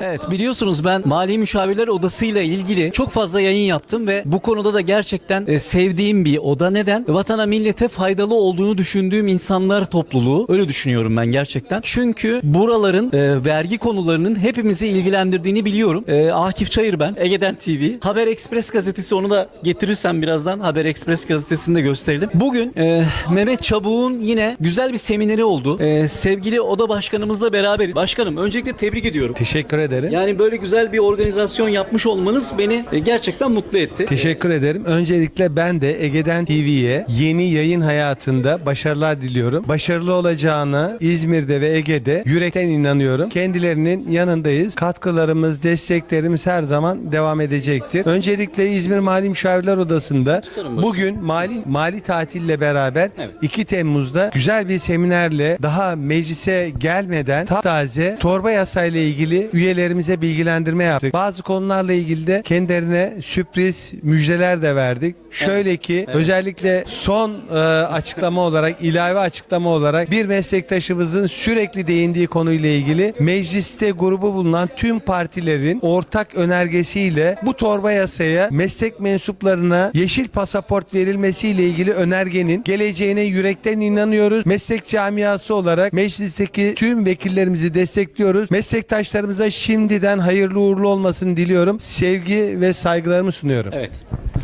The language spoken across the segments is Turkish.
Evet biliyorsunuz ben Mali Müşavirler Odası'yla ilgili çok fazla yayın yaptım ve bu konuda da gerçekten e, sevdiğim bir oda. Neden? Vatana millete faydalı olduğunu düşündüğüm insanlar topluluğu. Öyle düşünüyorum ben gerçekten. Çünkü buraların e, vergi konularının hepimizi ilgilendirdiğini biliyorum. E, Akif Çayır ben. Ege'den TV. Haber Express gazetesi onu da getirirsen birazdan Haber Express gazetesini de gösterelim. Bugün e, Mehmet Çabuk'un yine güzel bir semineri oldu. E, sevgili oda başkanımızla beraber. Başkanım öncelikle tebrik ediyorum. Teşekkür ederim. Yani böyle güzel bir organizasyon yapmış olmanız beni e, gerçekten mutlu etti. Teşekkür ederim. Öncelikle ben de Ege'den TV'ye yeni yayın hayatında başarılar diliyorum. Başarılı olacağını İzmir'de ve Ege'de yürekten inanıyorum. Kendilerinin yanındayız. Katkılarımız, desteklerimiz her zaman devam edecektir. Öncelikle İzmir Mali Müşavirler Odası'nda bugün mali mali tatille beraber Evet. 2 Temmuz'da güzel bir seminerle daha meclise gelmeden taze torba yasayla ilgili üyelerimize bilgilendirme yaptık. Bazı konularla ilgili de kendilerine sürpriz müjdeler de verdik. Şöyle ki özellikle son e, açıklama olarak ilave açıklama olarak bir meslektaşımızın sürekli değindiği konuyla ilgili mecliste grubu bulunan tüm partilerin ortak önergesiyle bu torba yasaya meslek mensuplarına yeşil pasaport verilmesiyle ilgili önergenin geleceğine yürekten inanıyoruz. Meslek camiası olarak meclisteki tüm vekillerimizi destekliyoruz. Meslektaşlarımıza şimdiden hayırlı uğurlu olmasını diliyorum. Sevgi ve saygılarımı sunuyorum. Evet.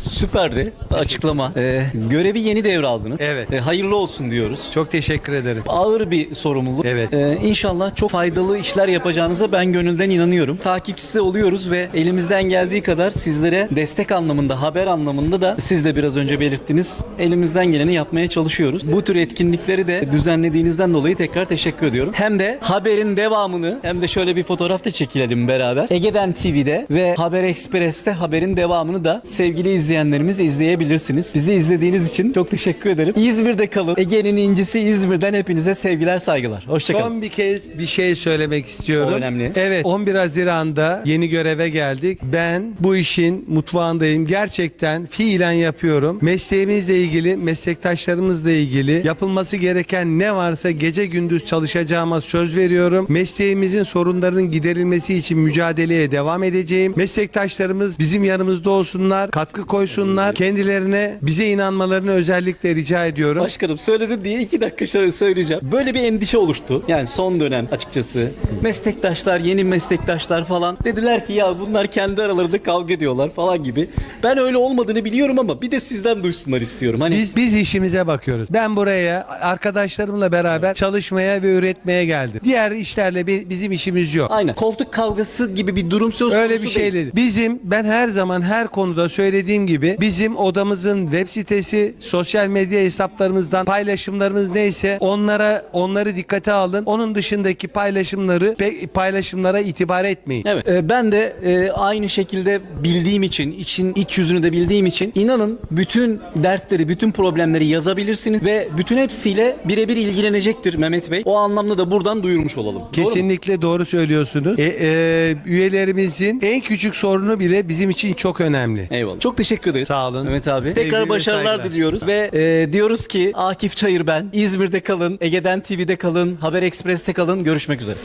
Süperdi açıklama. Ee, görevi yeni devraldınız. Evet. Ee, hayırlı olsun diyoruz. Çok teşekkür ederim. Ağır bir sorumluluk. Evet. Ee, inşallah çok faydalı işler yapacağınıza ben gönülden inanıyorum. Takipçisi oluyoruz ve elimizden geldiği kadar sizlere destek anlamında, haber anlamında da siz de biraz önce belirttiniz. Elimizden geleni yapmaya çalışıyoruz. Bu tür etkinlikleri de düzenlediğinizden dolayı tekrar teşekkür ediyorum. Hem de haberin devamını hem de şöyle bir fotoğraf da çekilelim beraber. Ege'den TV'de ve Haber Express'te haberin devamını da sevgili izleyenlerimiz izleyebilirsiniz. Bizi izlediğiniz için çok teşekkür ederim. İzmir'de kalın. Ege'nin incisi İzmir'den hepinize sevgiler saygılar. Hoşçakalın. Son bir kez bir şey söylemek istiyorum. O önemli. Evet 11 Haziran'da yeni göreve geldik. Ben bu işin mutfağındayım. Gerçekten fiilen yapıyorum. Mesleğimizle ilgili, meslektaşlarımızla ilgili yapılması gereken ne varsa gece gündüz çalışacağıma söz veriyorum. Mesleğimizin sorunlarının giderilmesi için mücadeleye devam edeceğim. Meslektaşlarımız bizim yanımızda olsunlar, katkı koysunlar. Kendilerine bize inanmalarını özellikle rica ediyorum. Başkanım söyledin diye iki dakika şöyle söyleyeceğim. Böyle bir endişe oluştu. Yani son dönem açıkçası. Meslektaşlar, yeni meslektaşlar falan dediler ki ya bunlar kendi aralarında kavga ediyorlar falan gibi. Ben öyle olmadığını biliyorum ama bir de sizden duysunlar istiyorum. Hani Biz biz işimize bakıyoruz. Ben buraya arkadaşlarımla beraber çalışmaya ve üretmeye geldim. Diğer işlerle bi- bizim işimiz yok. aynen koltuk kavgası gibi bir durum söz konusu Öyle bir şey değil. değil. Bizim ben her zaman her konuda söylediğim gibi bizim odamızın web sitesi, sosyal medya hesaplarımızdan paylaşımlarımız neyse onlara onları dikkate alın. Onun dışındaki paylaşımları paylaşımlara itibar etmeyin. Evet. Ee, ben de e, aynı şekilde bildiğim için, için iç yüzünü de bildiğim için inanın bütün dertleri, bütün problemleri yazabilirsiniz ve bütün hepsiyle birebir ilgilenecektir Mehmet Bey. O anlamda da buradan duyurmuş olalım. Doğru? Kesinlikle doğru söylüyorsunuz. E, e, üyelerimizin en küçük sorunu bile bizim için çok önemli. Eyvallah. Çok teşekkür ederiz. Sağ olun. Mehmet abi. Tekrar başarılar saygılar. diliyoruz ve e, diyoruz ki Akif Çayır ben. İzmir'de kalın, Ege'den TV'de kalın, Haber Express'te kalın. Görüşmek üzere.